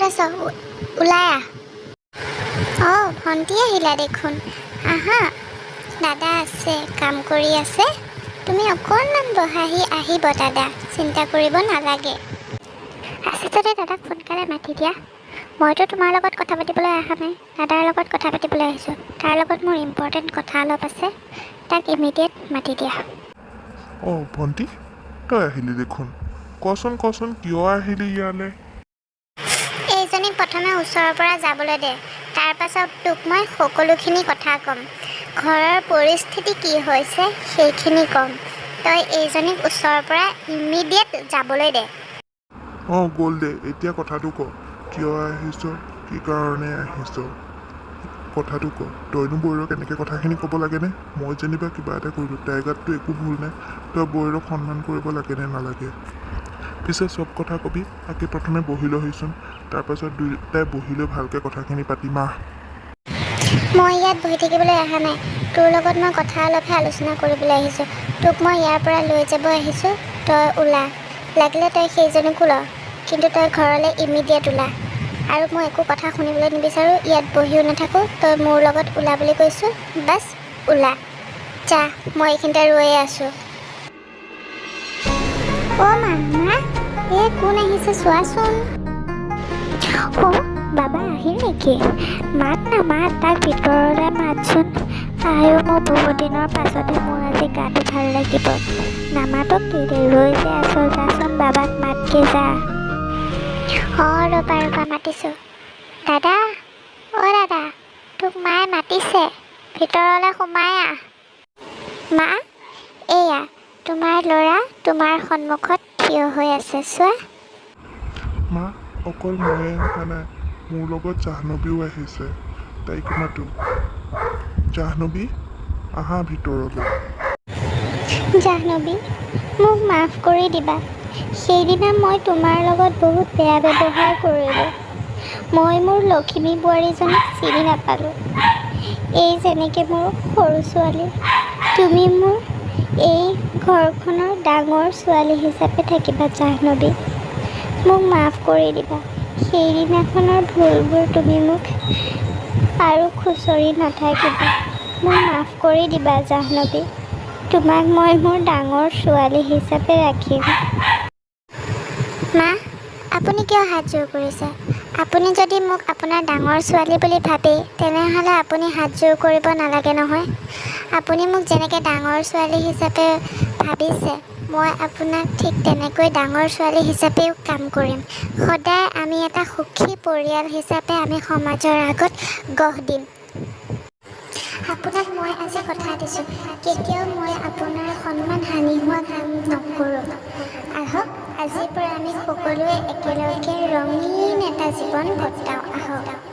আছ ও- ওলাই আহ। অঁ ভণ্টি আহিলা দেখোন। আহা দাদা আছে কাম কৰি আছে। তুমি অকণমান বহাহি আহিব দাদা। চিন্তা কৰিব নালাগে। আছে যদি দাদাক সোনকালে মাতি দিয়া। মইতো তোমাৰ লগত কথা পাতিবলৈ অহা নাই। দাদাৰ লগত কথা পাতিবলৈ আহিছোঁ। তাৰ লগত মোৰ ইম্পৰ্টেণ্ট কথা অলপ আছে। তাক ইমিডিয়েট মাতি দিয়া। অঁ ভণ্টি তই আহিলি দেখোন। কচোন কচোন কিয় আহিলি ইয়ালৈ? এইজনীক প্ৰথমে ওচৰৰ পৰা যাবলৈ দে। তাৰ পাছত তোক মই সকলোখিনি কথা ক'ম। ঘৰৰ পৰিস্থিতি কি হৈছে সেইখিনি ক'ম। তই এইজনীক ওচৰৰ পৰা ইমিডিয়েট যাবলৈ দে। অঁ গ'ল দে এতিয়া কথাটো ক। কিয় আহিছ? কি কাৰণে আহিছ? কথাটো ক। তইনো বৈৰক এনেকৈ কথাখিনি ক'ব লাগেনে? মই যেনিবা কিবা এটা কৰিলোঁ তাইৰ গাততো একো ভুল নাই। তই বৈৰক সন্মান কৰিব লাগেনে নালাগে? পিছে চব কথা কবি তাকে প্ৰথমে বহি লহিচোন তাৰপাছত দুয়োটাই বহি লৈ ভালকৈ কথাখিনি পাতিম মই ইয়াত বহি থাকিবলৈ অহা নাই। তোৰ লগত মই কথা অলপহে আলোচনা কৰিবলৈ আহিছোঁ। তোক মই ইয়াৰ পৰা লৈ যাব আহিছোঁ। তই ওলা। লাগিলে তই সেইজনীকো ল কিন্তু তই ঘৰলৈ ইমিডিয়েট ওলা। আৰু মই একো কথা শুনিবলৈ নিবিচাৰোঁ। ইয়াত বহিও নাথাকোঁ। তই মোৰ লগত ওলা বুলি কৈছোঁ। বাছ ওলা। যা মই এইখিনিতে ৰৈয়ে আছোঁ। অ' মামা এই কোন আহিছে? চোৱাচোন। অ' বাবা আহিল নেকি? মাত না মাত তাক ভিতৰলৈ মাতচোন আয়ো মোৰ বহুত দিনৰ পাছতে মোৰ আজি গাটো ভাল লাগিব। নামাতক কি দে ৰৈ যে আছ যাচোন বাবাক মাতকে যা। অঁ ৰ'বা ৰ'বা মাতিছোঁ। দাদা অ' দাদা তোক মায়ে মাতিছে। ভিতৰলৈ সোমাই আহ। মা এয়া তোমাৰ ল'ৰা তোমাৰ সন্মুখত থিয় হৈ আছে চোৱা। অকল ময়ে অহা নাই মোৰ লগত জাহ্নৱীও আহিছে। তাইক মাতো। জাহ্নৱী আহা ভিতৰলৈ। জাহ্নৱী মোক মাফ কৰি দিবা। সেইদিনা মই তোমাৰ লগত বহুত বেয়া ব্যৱহাৰ কৰিলোঁ। মই মোৰ লখিমী বোৱাৰীজনীক চিনি নাপালোঁ। এই যেনেকৈ মোৰ সৰু ছোৱালী তুমি মোৰ এই ঘৰখনৰ ডাঙৰ ছোৱালী হিচাপে থাকিবা জাহ্নৱী মোক মাফ কৰি দিবা। সেইদিনাখনৰ ভুলবোৰ তুমি মোক আৰু খুচৰি নাথাকিবা। মোক মাফ কৰি দিবা জাহ্নৱী। তোমাক মই মোৰ ডাঙৰ ছোৱালী হিচাপে ৰাখিম। মা আপুনি কিয় হাত জোৰ কৰিছে? আপুনি যদি মোক আপোনাৰ ডাঙৰ ছোৱালী বুলি ভাবে তেনেহ'লে আপুনি হাত জোৰ কৰিব নালাগে নহয়। আপুনি মোক যেনেকৈ ডাঙৰ ছোৱালী হিচাপে ভাবিছে মই আপোনাক ঠিক তেনেকৈ ডাঙৰ ছোৱালী হিচাপেও কাম কৰিম। সদায় আমি এটা সুখী পৰিয়াল হিচাপে আমি সমাজৰ আগত গঢ় দিম। আপোনাক মই আজি কথা দিছোঁ। কেতিয়াও মই আপোনাৰ সন্মান হানি হোৱা কাম নকৰোঁ। আহক আজিৰ পৰা আমি সকলোৱে একেলগে ৰঙীন এটা জীৱন কটাওঁ। আহক।